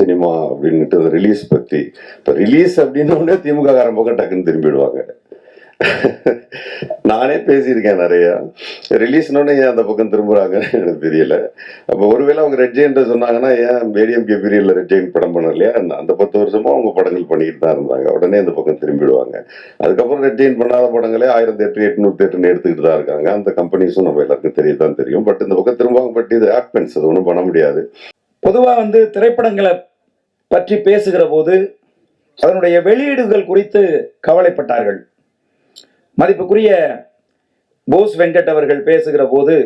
Cinema அப்படின்னுட்டு அந்த release பற்றி இப்போ ரிலீஸ் அப்படின்னு உடனே திமுக காரன் பக்கம் டக்குன்னு திரும்பிடுவாங்க நானே பேசியிருக்கேன் நிறையா. ரிலீஸ்னோடனே ஏன் அந்த பக்கம் திரும்புறாங்கன்னு எனக்கு தெரியல. அப்போ ஒருவேளை அவங்க ரெட் ஜெயின்ட் சொன்னாங்கன்னா ஏன் ஏடிஎம்கே பீரியடில் ரெட் ஜெயின் படம் பண்ணலையா? அந்த பத்து வருஷமா அவங்க படங்கள் பண்ணிட்டு தான் இருந்தாங்க. உடனே அந்த பக்கம் திரும்பிடுவாங்க அதுக்கப்புறம் ரெட் ஜெயின் பண்ணாத படங்களே ஆயிரத்தி எட்டு எட்நூத்தி எட்டுன்னு எடுத்துக்கிட்டு தான் இருக்காங்க. அந்த கம்பெனிஸும் நம்ம எல்லாருக்கும் தெரிய தான் தெரியும். பட் இந்த பக்கம் திரும்பவும் பட் இது ஆப்பன்ஸ் அது ஒன்றும் பண்ண முடியாது. பொதுவாக வந்து திரைப்படங்களை பற்றி பேசுகிற போது அதனுடைய வெளியீடுகள் குறித்து கவலைப்பட்டார்கள். மதிப்புக்குரிய போஸ் வெங்கட் அவர்கள் பேசுகிற போது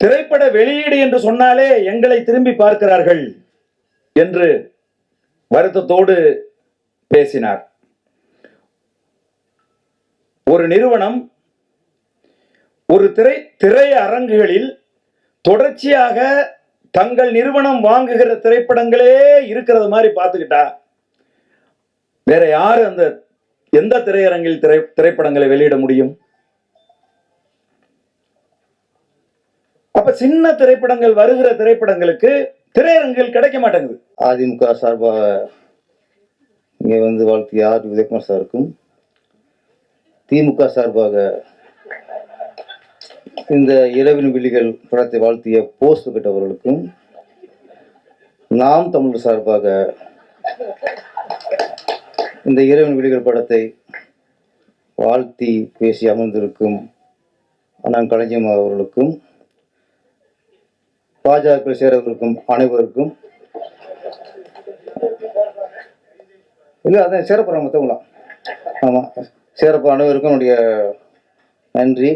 திரைப்பட வெளியீடு என்று சொன்னாலே எங்களை திரும்பி பார்க்கிறார்கள் என்று வருத்தத்தோடு பேசினார். ஒரு நிறுவனம் ஒரு திரை திரை அரங்குகளில் தொடர்ச்சியாக தங்கள் நிறுவனம் வாங்குகிற திரைப்படங்களே இருக்கிறது மாதிரி பார்த்துக்கிட்டா வேற யாரு அந்த எந்த திரையரங்கில் திரை திரைப்படங்களை வெளியிட முடியும்? அப்ப சின்ன திரைப்படங்கள் வருகிற திரைப்படங்களுக்கு திரையரங்குகள் கிடைக்க மாட்டேங்குது. அதிமுக சார்பாக இங்கே வந்து வாழ்த்து யார் உதயகுமார் சாருக்கும் திமுக சார்பாக இந்த இரவின் விழிகள் படத்தை வாழ்த்திய போஸ் விக்கெட் அவர்களுக்கும் நாம் தமிழர் சார்பாக இந்த இரவின் விழிகள் படத்தை வாழ்த்தி பேசி அமர்ந்திருக்கும் அண்ணன் கலைஞம் அவர்களுக்கும் பாஜக சேரவிருக்கும் அனைவருக்கும். இல்லை அதான் சேரப்போகிறாங்க மற்றவங்களாம் ஆமாம் சேரப்போ அனைவருக்கும் என்னுடைய நன்றி.